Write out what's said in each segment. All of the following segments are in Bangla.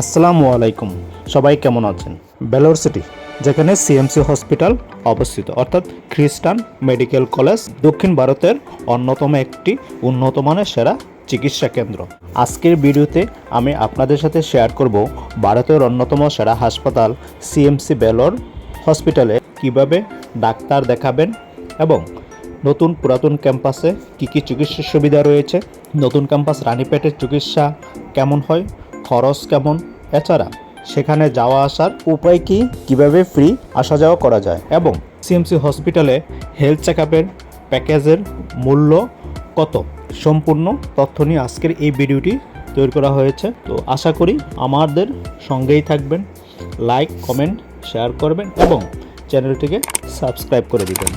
আসসালামু আলাইকুম। সবাই কেমন আছেন? বেলোর সিটি, যেখানে সিএমসি হসপিটাল অবস্থিত, অর্থাৎ খ্রিস্টান মেডিকেল কলেজ, দক্ষিণ ভারতের অন্যতম একটি উন্নত মানের সেরা চিকিৎসা কেন্দ্র। আজকের ভিডিওতে আমি আপনাদের সাথে শেয়ার করব ভারতের অন্যতম সেরা হাসপাতাল সিএমসি বেলোর হসপিটালে কীভাবে ডাক্তার দেখাবেন এবং নতুন পুরাতন ক্যাম্পাসে কী কী চিকিৎসা সুবিধা রয়েছে, নতুন ক্যাম্পাস রানীপেটের চিকিৎসা কেমন হয় খরচ কেমন? এছাড়া সেখানে যাওয়া আসার উপায় কি? কীভাবে ফ্রি আসা যাওয়া করা যায়? এবং সিএমসি হসপিটালে হেলথ চেক আপের প্যাকেজের মূল্য কত? সম্পূর্ণ তথ্য নিয়ে আজকের এই ভিডিওটি তৈরি করা হয়েছে। তো আশা করি আমাদের সঙ্গেই থাকবেন। লাইক কমেন্ট শেয়ার করবেন এবং চ্যানেলটিকে সাবস্ক্রাইব করে দিবেন।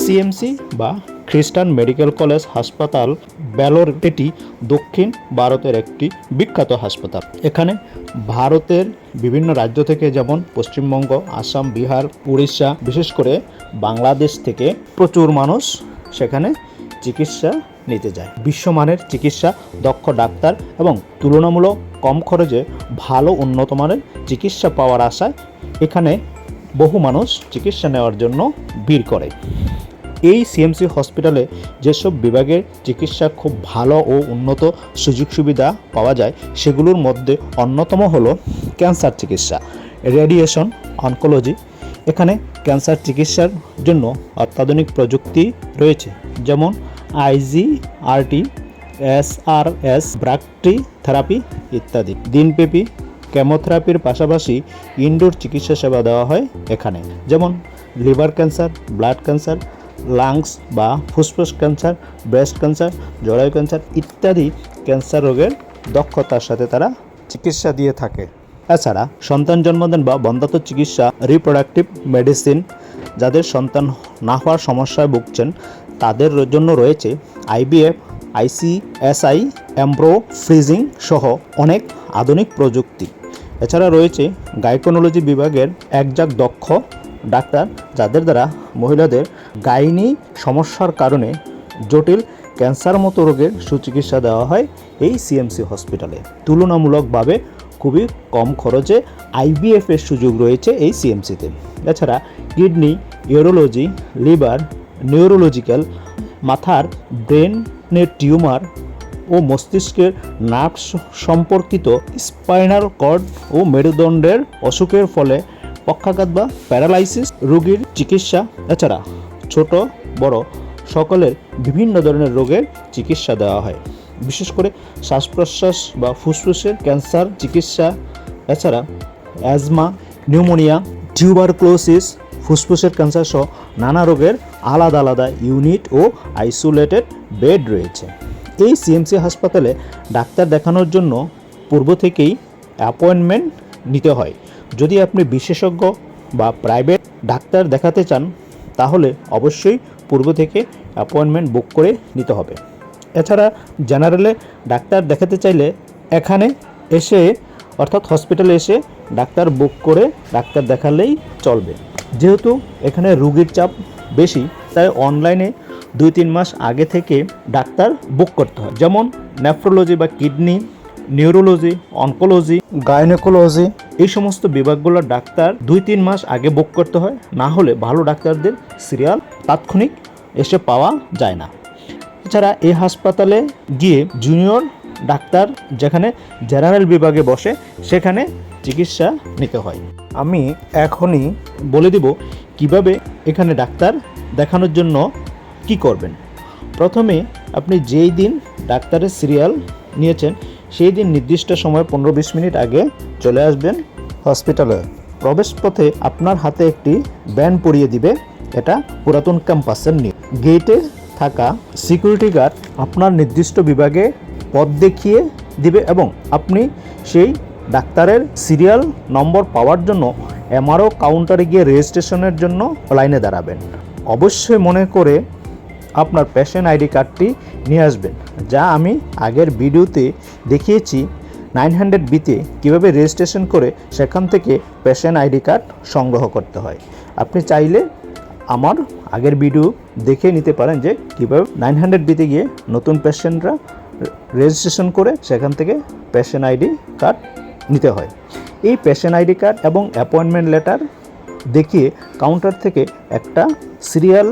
সিএমসি বা খ্রিস্টান মেডিকেল কলেজ হাসপাতাল ব্যালোর এটি দক্ষিণ ভারতের একটি বিখ্যাত হাসপাতাল। এখানে ভারতের বিভিন্ন রাজ্য থেকে যেমন পশ্চিমবঙ্গ, আসাম, বিহার, উড়িষ্যা, বিশেষ করে বাংলাদেশ থেকে প্রচুর মানুষ সেখানে চিকিৎসা নিতে যায়। বিশ্বমানের চিকিৎসা, দক্ষ ডাক্তার এবং তুলনামূলক কম খরচে ভালো উন্নত মানের চিকিৎসা পাওয়ার আশায় এখানে বহু মানুষ চিকিৎসা নেওয়ার জন্য ভিড় করে। এই সিএমসি হসপিটালে যেসব বিভাগের চিকিৎসা খুব ভালো ও উন্নত সুযোগ সুবিধা পাওয়া যায়, সেগুলোর মধ্যে অন্যতম হলো ক্যান্সার চিকিৎসা রেডিয়েশন অনকোলজি এখানে ক্যান্সার চিকিৎসার জন্য অত্যাধুনিক প্রযুক্তি রয়েছে, যেমন আইজিআরটি এসআরএস ব্রাকটি থেরাপি ইত্যাদি। দিনব্যাপী কেমোথেরাপির পাশাপাশি ইনডোর চিকিৎসা সেবা দেওয়া হয় এখানে, যেমন liver cancer, blood cancer lungs বা ফুসফুস ক্যান্সার ব্রেস্ট ক্যান্সার জরায়ু ক্যান্সার ইত্যাদি ক্যান্সার রোগের দক্ষতার সাথে তারা চিকিৎসা দিয়ে থাকে। এছাড়া সন্তান জন্মদান বা বন্ধাত্ম চিকিৎসা রিপ্রোডাক্টিভ মেডিসিন যাদের সন্তান না হওয়ার সমস্যায় ভুগছেন, তাদের জন্য রয়েছে আইবিএফ আইসিএসআই এমব্রো ফ্রিজিং সহ অনেক আধুনিক প্রযুক্তি। এছাড়া রয়েছে গাইকোনোলজি বিভাগের একজাক দক্ষ ডাক্তার যাদের দ্বারা মহিলাদের গাইনি সমস্যার কারণে জটিল ক্যান্সার মতো রোগের সুচিকিৎসা দেওয়া হয় এই সিএমসি হসপিটালে তুলনামূলকভাবে খুবই কম খরচে আইবিএফের সুযোগ রয়েছে এই সিএমসিতে এছাড়া কিডনি ইউরোলজি লিভার নিউরোলজিক্যাল মাথার ব্রেনের টিউমার ও মস্তিষ্কের নার্ভ সম্পর্কিত স্পাইনাল কর্ড ও মেরুদণ্ডের অসুখের ফলে পক্ষাঘাত বা প্যারালাইসিস, রোগীর চিকিৎসা, এছাড়া ছোট, বড় সকলের বিভিন্ন ধরনের রোগের চিকিৎসা দেওয়া হয়। বিশেষ করে শ্বাস প্রশ্বাস বা ফুসফুসের ক্যান্সার চিকিৎসা, এছাড়া অ্যাজমা, নিউমোনিয়া, টিউবারক্লোসিস, ফুসফুসের ক্যান্সার সহ নানা রোগের আলাদা আলাদা ইউনিট ও আইসোলেটেড বেড রয়েছে। এই সিএমসি হাসপাতালে ডাক্তার দেখানোর জন্য পূর্ব থেকেই অ্যাপয়েন্টমেন্ট নিতে হয়। যদি আপনি বিশেষজ্ঞ বা প্রাইভেট ডাক্তার দেখাতে চান, তাহলে অবশ্যই পূর্ব থেকে অ্যাপয়েন্টমেন্ট বুক করে নিতে হবে। এছাড়া জেনারেলে ডাক্তার দেখাতে চাইলে এখানে এসে, অর্থাৎ হসপিটালে এসে ডাক্তার বুক করে ডাক্তার দেখালেই চলবে। যেহেতু এখানে রুগীর চাপ বেশি, তাই অনলাইনে দুই তিন মাস আগে থেকে ডাক্তার বুক করতে হয়। যেমন নেফ্রোলজি বা কিডনি নিউরোলজি অনকোলজি গাইনোকোলজি এই সমস্ত বিভাগগুলোর ডাক্তার দুই তিন মাস আগে বুক করতে হয় না হলে ভালো ডাক্তারদের সিরিয়াল তাৎক্ষণিক এসে পাওয়া যায় না। এছাড়া এই হাসপাতালে গিয়ে জুনিয়র ডাক্তার যেখানে জেনারেল বিভাগে বসে সেখানে চিকিৎসা নিতে হয়। আমি এখনই বলে দিব কীভাবে এখানে ডাক্তার দেখানোর জন্য কি করবেন। প্রথমে আপনি যেই দিন ডাক্তারের সিরিয়াল নিয়েছেন সেই দিন নির্দিষ্ট সময় পনেরো বিশ মিনিট আগে চলে আসবেন হসপিটালে। প্রবেশ পথে আপনার হাতে একটি ব্যান পরিয়ে দিবে। এটা পুরাতন ক্যাম্পাসের নিয়ে গেটে থাকা সিকিউরিটি গার্ড আপনার নির্দিষ্ট বিভাগে পথ দেখিয়ে দিবে এবং আপনি সেই ডাক্তারের সিরিয়াল নম্বর পাওয়ার জন্য এমআরও কাউন্টারে গিয়ে রেজিস্ট্রেশনের জন্য লাইনে দাঁড়াবেন। অবশ্যই মনে করে আপনার পেশেন্ট আইডি কার্ডটি নিয়ে আসবেন। যা আমি আগের ভিডিওতে দেখিয়েছি নাইন হান্ড্রেড বিতে কীভাবে রেজিস্ট্রেশন করে সেখান থেকে পেশেন্ট আইডি কার্ড সংগ্রহ করতে হয়। আপনি চাইলে আমার আগের ভিডিও দেখে নিতে পারেন যে কীভাবে নাইন হান্ড্রেড বিতে গিয়ে নতুন পেশেন্টরা রেজিস্ট্রেশন করে সেখান থেকে পেশেন্ট আইডি কার্ড নিতে হয়। এই পেশেন্ট আইডি কার্ড এবং অ্যাপয়েন্টমেন্ট লেটার দেখিয়ে কাউন্টার থেকে একটা সিরিয়াল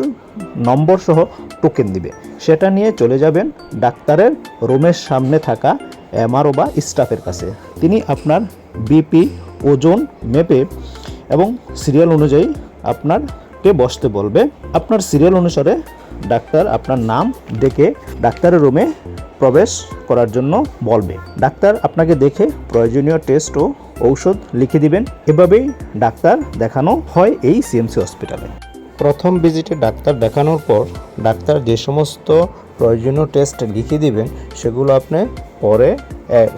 নম্বর সহ টোকেন দিবে। সেটা নিয়ে চলে যাবেন ডাক্তারের রুমের সামনে থাকা এমআরও বা স্টাফের কাছে। তিনি আপনার বিপি, ওজন, মেপে এবং সিরিয়াল অনুযায়ী আপনারকে বসতে বলবে। আপনার সিরিয়াল অনুসারে ডাক্তার আপনার নাম ডেকে ডাক্তারের রুমে প্রবেশ করার জন্য বলবে। ডাক্তার আপনাকে দেখে প্রয়োজনীয় টেস্ট ও ঔষধ লিখে দিবেন। এভাবেই ডাক্তার দেখানো হয় এই সিএমসি হসপিটালে। প্রথম ভিজিটে ডাক্তার দেখানোর পর ডাক্তার যে সমস্ত প্রয়োজনীয় টেস্ট লিখে দিবেন, সেগুলো আপনি পরে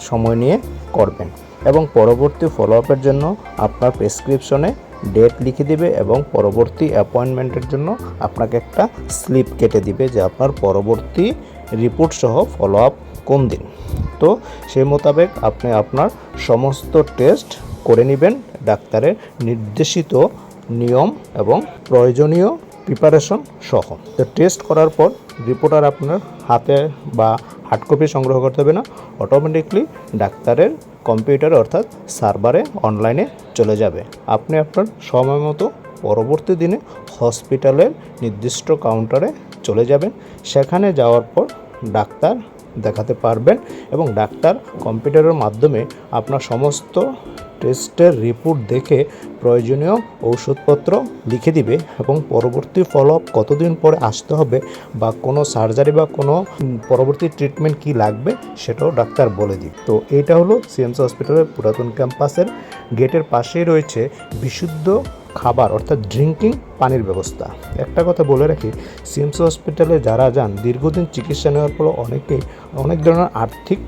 সময় নিয়ে করবেন। এবং পরবর্তী ফলো আপের জন্য আপনার প্রেসক্রিপশনে ডেট লিখে দিবে এবং পরবর্তী অ্যাপয়েন্টমেন্টের জন্য আপনাকে একটা স্লিপ কেটে দিবে যে আপনার পরবর্তী রিপোর্ট সহ ফলো আপ কোন দিন। তো সেই মোতাবেক আপনি আপনার সমস্ত টেস্ট করে নেবেন, ডাক্তারের নির্দেশিত নিয়ম এবং প্রয়োজনীয় প্রিপারেশন সহ। তো টেস্ট করার পর রিপোর্ট আর আপনার হাতে বা হার্ড কপি সংগ্রহ করতে হবে না। অটোমেটিকলি ডাক্তারের কম্পিউটার অর্থাৎ সার্ভারে অনলাইনে চলে যাবে। আপনি আপনার সময় মতো পরবর্তী দিনে হসপিটালের নির্দিষ্ট কাউন্টারে চলে যাবেন। সেখানে যাওয়ার পর ডাক্তার দেখাতে পারবেন এবং ডাক্তার কম্পিউটারের মাধ্যমে আপনার সমস্ত টেস্টের রিপোর্ট দেখে প্রয়োজনীয় ঔষধপত্র লিখে দিবে এবং পরবর্তী ফলো আপ কতদিন পরে আসতে হবে বা কোনো সার্জারি বা কোনো পরবর্তী ট্রিটমেন্ট কি লাগবে সেটাও ডাক্তার বলে দিবে। তো এইটা হলো সিএমসি হসপিটালের পুরাতন ক্যাম্পাসের গেটের পাশেই রয়েছে বিশুদ্ধ খাবার অর্থাৎ ড্রিঙ্কিং পানির ব্যবস্থা। একটা কথা বলে রাখি সিএমসি হসপিটালে যারা যান, দীর্ঘদিন চিকিৎসা নেওয়ার পর অনেকেই অনেক ধরনের আর্থিক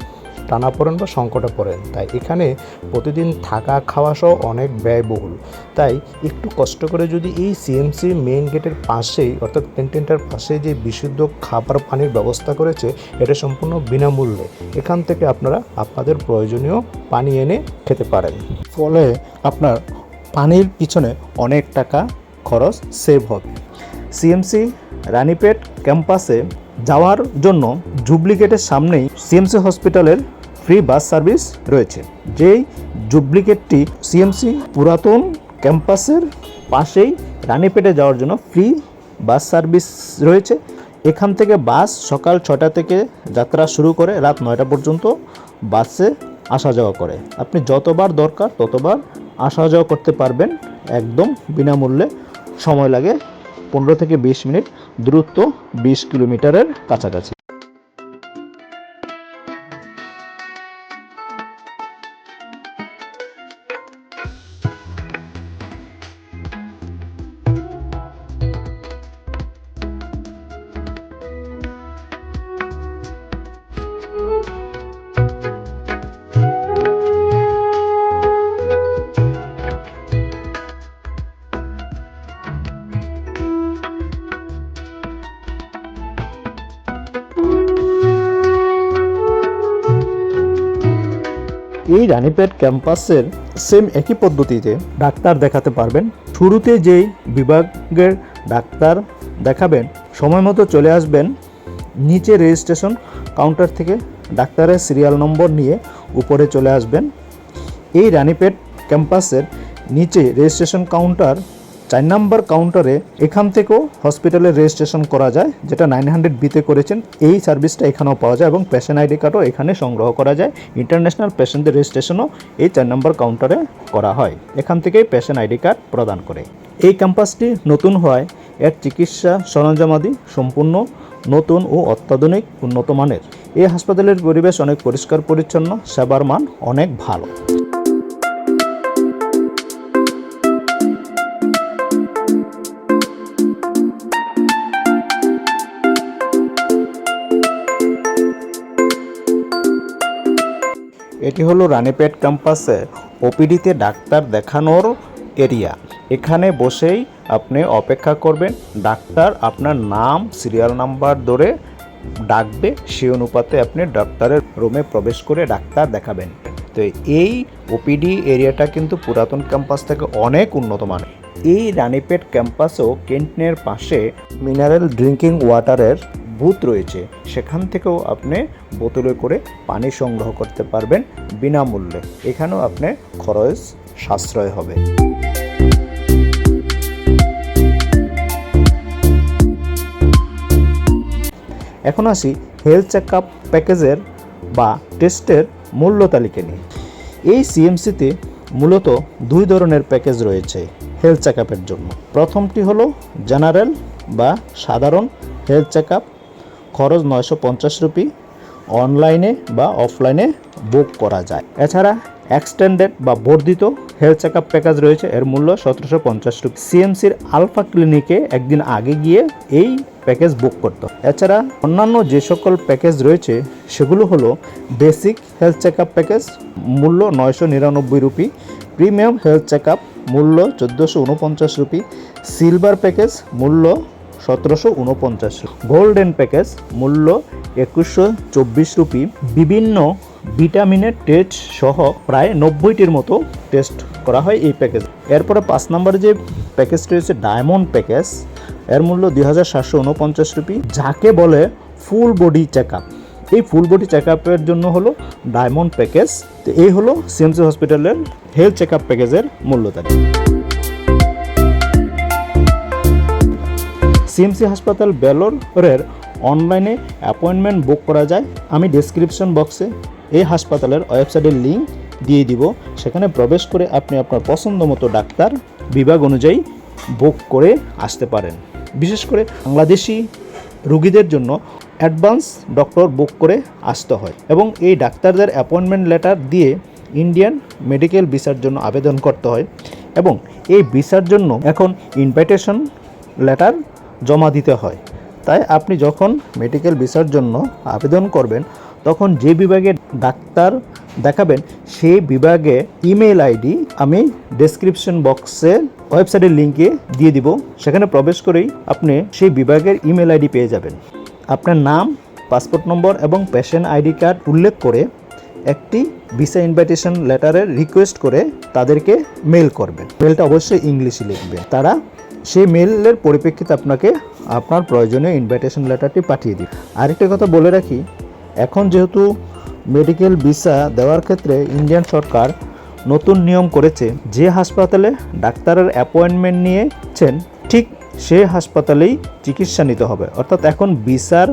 টানা পড়েন বা সংকটে পড়েন। তাই এখানে প্রতিদিন থাকা খাওয়া সহ অনেক ব্যয়বহুল। তাই একটু কষ্ট করে যদি এই সিএমসি মেইন গেটের পাশেই, অর্থাৎ ক্যান্টিনটার পাশে যে বিশুদ্ধ খাবার পানির ব্যবস্থা করেছে, এটা সম্পূর্ণ বিনামূল্যে। এখান থেকে আপনারা আপনাদের প্রয়োজনীয় পানি এনে খেতে পারেন। ফলে আপনার পানির পিছনে অনেক টাকা খরচ সেভ হবে। সিএমসি রানীপেট ক্যাম্পাসে যাওয়ার জন্য জুবলি গেটের সামনেই সিএমসি হসপিটালের ফ্রি বাস সার্ভিস রয়েছে। যেই জুবলি গেটটি সিএমসি পুরাতন ক্যাম্পাসের পাশেই রানীপেটে যাওয়ার জন্য ফ্রি বাস সার্ভিস রয়েছে। এখান থেকে বাস সকাল ছটা থেকে যাত্রা শুরু করে রাত নয়টা পর্যন্ত বাসে আসা যাওয়া করে। আপনি যতবার দরকার ততবার আসা যাওয়া করতে পারবেন। একদম বিনামূল্যে সময় লাগে। পনেরো থেকে বিশ মিনিট, দূরত্ব বিশ কিলোমিটারের কাছাকাছি। এই রানীপেট ক্যাম্পাসের সেম একই পদ্ধতিতে ডাক্তার দেখাতে পারবেন। শুরুতে যেই বিভাগের ডাক্তার দেখাবেন, সময় মতো চলে আসবেন, নিচে রেজিস্ট্রেশন কাউন্টার থেকে ডাক্তারের সিরিয়াল নম্বর নিয়ে উপরে চলে আসবেন। এই রানীপেট ক্যাম্পাসের নিচে রেজিস্ট্রেশন কাউন্টার চার নাম্বার কাউন্টারে এখান থেকেও হসপিটালে রেজিস্ট্রেশন করা যায়, যেটা নাইন হান্ড্রেড বিতে করেছেন। এই সার্ভিসটা এখানেও পাওয়া যায় এবং পেশেন্ট আইডি কার্ডও এখানে সংগ্রহ করা যায়। ইন্টারন্যাশনাল পেশেন্টদের রেজিস্ট্রেশনও এই চার নম্বর কাউন্টারে করা হয়। এখান থেকেই পেশেন্ট আইডি কার্ড প্রদান করে। এই ক্যাম্পাসটি নতুন হওয়ায় এর চিকিৎসা সরঞ্জামাদি সম্পূর্ণ নতুন ও অত্যাধুনিক উন্নত মানের। এই হাসপাতালের পরিবেশ অনেক পরিষ্কার পরিচ্ছন্ন সেবার মান অনেক ভালো। এটি হলো রানীপেট ক্যাম্পাসে ওপিডিতে ডাক্তার দেখানোর এরিয়া। এখানে বসেই আপনি অপেক্ষা করবেন। ডাক্তার আপনার নাম, সিরিয়াল নাম্বার ধরে ডাকবে। সেই অনুপাতে আপনি ডাক্তারের রুমে প্রবেশ করে ডাক্তার দেখাবেন। তো এই ওপিডি এরিয়াটা কিন্তু পুরাতন ক্যাম্পাস থেকে অনেক উন্নত মানের এই রানীপেট ক্যাম্পাসেও ক্যান্টিনের পাশে মিনারেল ড্রিঙ্কিং ওয়াটারের বুথ রয়েছে, সেখান থেকেও আপনি বোতলে করে পানি সংগ্রহ করতে পারবেন বিনামূল্যে। এখানেও আপনি খরচ সাশ্রয় হবে। এখন আসি হেলথ চেক আপ প্যাকেজের বা টেস্টের মূল্য তালিকা নিয়ে। এই সিএমসিতে মূলত দুই ধরনের প্যাকেজ রয়েছে হেলথ চেক জন্য। প্রথমটি হলো জেনারেল বা সাধারণ হেলথ চেক খরচ নয়শো পঞ্চাশ রুপি অনলাইনে বা অফলাইনে বুক করা যায়। এছাড়া এক্সটেন্ডেড বা বর্ধিত হেলথ চেক আপ প্যাকেজ রয়েছে। এর মূল্য সতেরোশো পঞ্চাশ রুপি। সিএমসির আলফা ক্লিনিকে একদিন আগে গিয়ে এই প্যাকেজ বুক করতে। এছাড়া অন্যান্য যে সকল প্যাকেজ রয়েছে, সেগুলো হলো basic health check up package, মূল্য নয়শো নিরানব্বই rupee, premium health check up মূল্য চোদ্দোশো উনপঞ্চাশ রুপি, সিলভার প্যাকেজ, মূল্য সতেরোশো উনপঞ্চাশ গোল্ডেন প্যাকেজ মূল্য একুশশো চব্বিশ রুপি। বিভিন্ন ভিটামিনের টেস্ট সহ প্রায় নব্বইটির মতো টেস্ট করা হয় এই প্যাকেজ এরপরে পাঁচ নম্বরে যে প্যাকেজটি রয়েছে ডায়মন্ড প্যাকেজ এর মূল্য দুই হাজার সাতশো উনপঞ্চাশ রুপি। যাকে বলে ফুল বডি চেক এই ফুল বডি চেক আপের জন্য হলো ডায়মন্ড প্যাকেজ তো এই হলো সিএমসি হসপিটালের হেলথ চেক আপ প্যাকেজের মূল্য তালিকা। সিএমসি হাসপাতাল বেলোরের অনলাইনে অ্যাপয়েন্টমেন্ট বুক করা যায়। আমি ডেসক্রিপশন বক্সে এই হাসপাতালের ওয়েবসাইটের লিঙ্ক দিয়ে দিব। সেখানে প্রবেশ করে আপনি আপনার পছন্দ মতো ডাক্তার বিভাগ অনুযায়ী বুক করে আসতে পারেন। বিশেষ করে বাংলাদেশি রুগীদের জন্য অ্যাডভান্স ডক্টর বুক করে আসতে হয় এবং এই ডাক্তারদের অ্যাপয়েন্টমেন্ট লেটার দিয়ে ইন্ডিয়ান মেডিকেল ভিসার জন্য আবেদন করতে হয় এবং এই ভিসার জন্য এখন ইনভাইটেশন লেটার জমা দিতে হয়। তাই আপনি যখন মেডিকেল ভিসার জন্য আবেদন করবেন, তখন যে বিভাগে ডাক্তার দেখাবেন, সেই বিভাগে ইমেল আইডি আমি ডেসক্রিপশন বক্সে ওয়েবসাইটের লিঙ্কে দিয়ে দিব। সেখানে প্রবেশ করেই আপনি সেই বিভাগের ইমেল আইডি পেয়ে যাবেন। আপনার নাম পাসপোর্ট নম্বর এবং পেশেন্ট আইডি কার্ড উল্লেখ করে একটি ভিসা ইনভাইটেশন লেটারের রিকোয়েস্ট করে তাদেরকে মেল করবেন। মেলটা অবশ্যই ইংলিশে লিখবেন। তারা সেই মেলের পরিপ্রেক্ষিতে আপনাকে আপনার প্রয়োজনীয় ইনভাইটেশন লেটারটি পাঠিয়ে দিন আরেকটা কথা বলে রাখি, এখন যেহেতু মেডিকেল ভিসা দেওয়ার ক্ষেত্রে ইন্ডিয়ান সরকার নতুন নিয়ম করেছে, যে হাসপাতালে ডাক্তারের অ্যাপয়েন্টমেন্ট নিয়েছেন, ঠিক সে হাসপাতালেই চিকিৎসা নিতে হবে। অর্থাৎ এখন ভিসার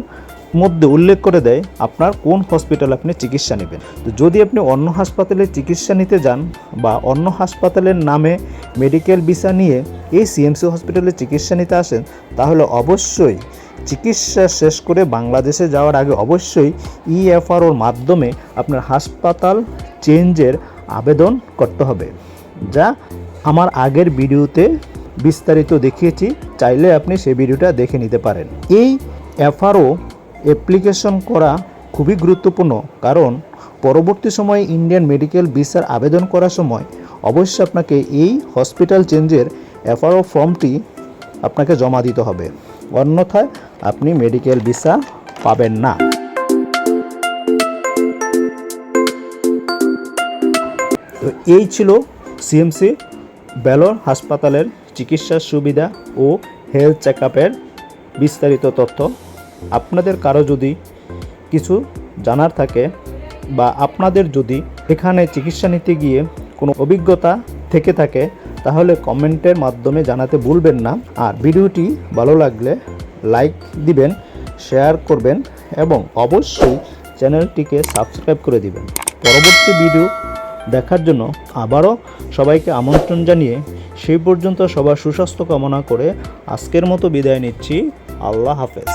মধ্যে উল্লেখ করে দেয় আপনার কোন হসপিটালে আপনি চিকিৎসা নেবেন। তো যদি আপনি অন্য হাসপাতালে চিকিৎসা নিতে যান বা অন্য হাসপাতালের নামে মেডিকেল ভিসা নিয়ে এই সিএমসি হসপিটালে চিকিৎসা নিতে আসেন, তাহলে অবশ্যই চিকিৎসা শেষ করে বাংলাদেশে যাওয়ার আগে অবশ্যই ইএফআরওর মাধ্যমে আপনার হাসপাতাল চেঞ্জের আবেদন করতে হবে। যা আমার আগের ভিডিওতে বিস্তারিত দেখিয়েছি, চাইলে আপনি সেই ভিডিওটা দেখে নিতে পারেন। এই এফআরও অ্যাপ্লিকেশন করা খুবই গুরুত্বপূর্ণ, কারণ পরবর্তী সময়ে ইন্ডিয়ান মেডিকেল ভিসার আবেদন করার সময় অবশ্যই আপনাকে এই হসপিটাল চেঞ্জের এফআরও ফর্মটি আপনাকে জমা দিতে হবে। অন্যথায় আপনি মেডিকেল ভিসা পাবেন না। তো এই ছিল সিএমসি বেলোর হাসপাতালের চিকিৎসার সুবিধা ও হেলথ চেক বিস্তারিত তথ্য। আপনাদের কারও যদি কিছু জানার থাকে বা আপনাদের যদি এখানে চিকিৎসা নিতে গিয়ে কোনো অভিজ্ঞতা থেকে থাকে, তাহলে কমেন্টের মাধ্যমে জানাতে ভুলবেন না। আর ভিডিওটি ভালো লাগলে লাইক দিবেন, শেয়ার করবেন এবং অবশ্যই চ্যানেলটিকে সাবস্ক্রাইব করে দিবেন। পরবর্তী ভিডিও দেখার জন্য আবারও সবাইকে আমন্ত্রণ জানিয়ে সেই পর্যন্ত সবার সুস্বাস্থ্য কামনা করে আজকের মতো বিদায় নিচ্ছি। আল্লাহ হাফেজ।